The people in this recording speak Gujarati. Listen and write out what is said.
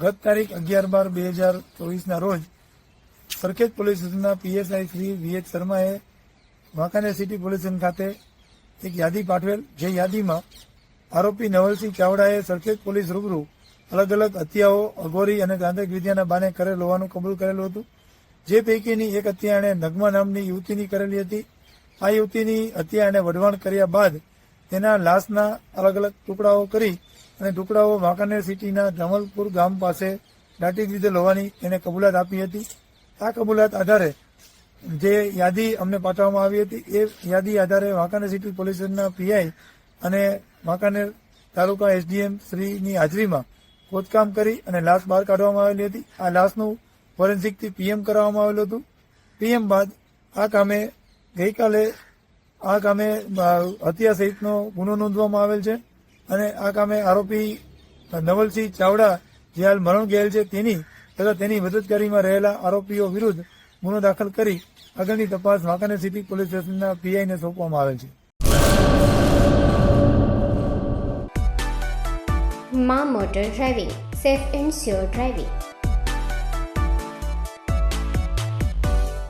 ગત તારીખ અગિયાર બાર બે હજાર ચોવીસના રોજ સરખેજ પોલીસ સ્ટેશનના પીએસઆઈ શ્રી વીએચ શર્માએ વાંકાનેર સિટી પોલીસ સ્ટેશન ખાતે એક યાદી પાઠવેલ, જે યાદીમાં આરોપી નવલસિંહ ચાવડાએ સરખેજ પોલીસ રૂબરૂ અલગ અલગ હત્યાઓ અઘોરી અને તાંત્રિક વિદ્યાના બાને કરેલ હોવાનું કબૂલ કરેલું હતું. જે પૈકીની એક હત્યા એણે નગમા નામની યુવતીની કરેલી હતી. આ યુવતીની હત્યા એણે વઢવાણ કર્યા બાદ તેના લાશના અલગ અલગ ટુકડાઓ કરી અને ટુકડાઓ વાંકાનેર સિટીના જમલપુર ગામ પાસે દાટી દીધે લોવાની એને કબૂલાત આપી હતી. આ કબૂલાત આધારે જે યાદી અમને પાઠવવામાં આવી હતી, એ યાદી આધારે વાંકાનેર સિટી પોલીસ પીઆઈ અને વાંકાનેર તાલુકા એસડીએમ શ્રીની હાજરીમાં ખોદકામ કરી અને લાશ બહાર કાઢવામાં આવેલી હતી. આ લાશનું ફોરેન્સિકથી પીએમ કરાવવામાં આવેલું હતું. પીએમ બાદ આ કામે ગઈકાલે આ કામે હત્યા સહિતનો ગુનો નોંધવામાં આવેલ છે અને આ કામે આરોપી નવલસિંહ ચાવડા, જે હાલ મરણ ગયેલ છે, તેની તથા તેની મદદગારીમાં રહેલા આરોપીઓ વિરુદ્ધ ગુનો દાખલ કરી આગળની તપાસ વાંકાનેર સિટી પોલીસ સ્ટેશનના પીઆઈને સોંપવામાં આવેલ છે. મા motor driving, safe and sure driving.